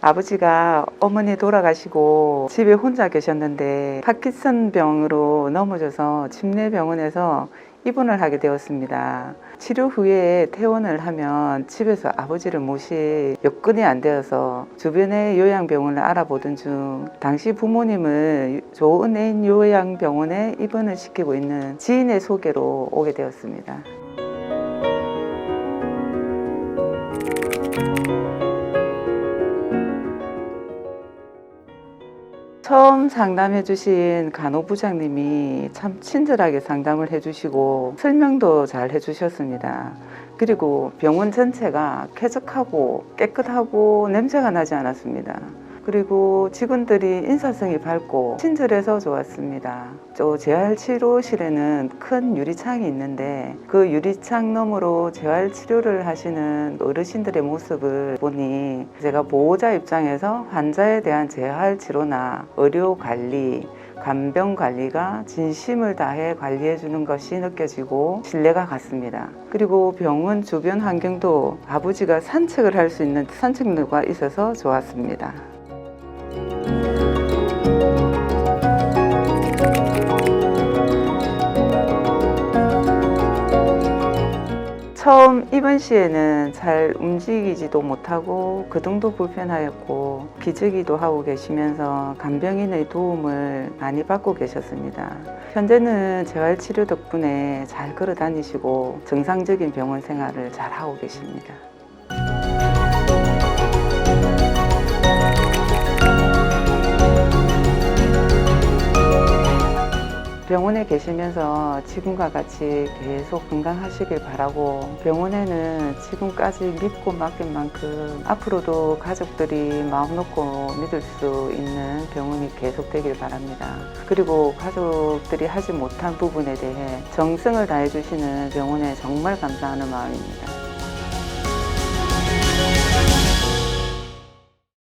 아버지가 어머니 돌아가시고 집에 혼자 계셨는데 파킨슨 병으로 넘어져서 침례병원에서 입원을 하게 되었습니다. 치료 후에 퇴원을 하면 집에서 아버지를 모실 여건이 안 되어서 주변의 요양병원을 알아보던 중 당시 부모님을 조은혜인 요양병원에 입원을 시키고 있는 지인의 소개로 오게 되었습니다. 처음 상담해 주신 간호부장님이 참 친절하게 상담을 해 주시고 설명도 잘 해 주셨습니다. 그리고 병원 전체가 쾌적하고 깨끗하고 냄새가 나지 않았습니다. 그리고 직원들이 인사성이 밝고 친절해서 좋았습니다. 저 재활치료실에는 큰 유리창이 있는데 그 유리창 너머로 재활치료를 하시는 어르신들의 모습을 보니 제가 보호자 입장에서 환자에 대한 재활치료나 의료관리, 간병 관리가 진심을 다해 관리해 주는 것이 느껴지고 신뢰가 갔습니다. 그리고 병원 주변 환경도 아버지가 산책을 할 수 있는 산책로가 있어서 좋았습니다. 처음 입원 시에는 잘 움직이지도 못하고 그등도 불편하였고 기저귀도 하고 계시면서 간병인의 도움을 많이 받고 계셨습니다. 현재는 재활치료 덕분에 잘 걸어 다니시고 정상적인 병원 생활을 잘 하고 계십니다. 병원에 계시면서 지금과 같이 계속 건강하시길 바라고 병원에는 지금까지 믿고 맡긴 만큼 앞으로도 가족들이 마음 놓고 믿을 수 있는 병원이 계속 되길 바랍니다. 그리고 가족들이 하지 못한 부분에 대해 정성을 다해 주시는 병원에 정말 감사하는 마음입니다.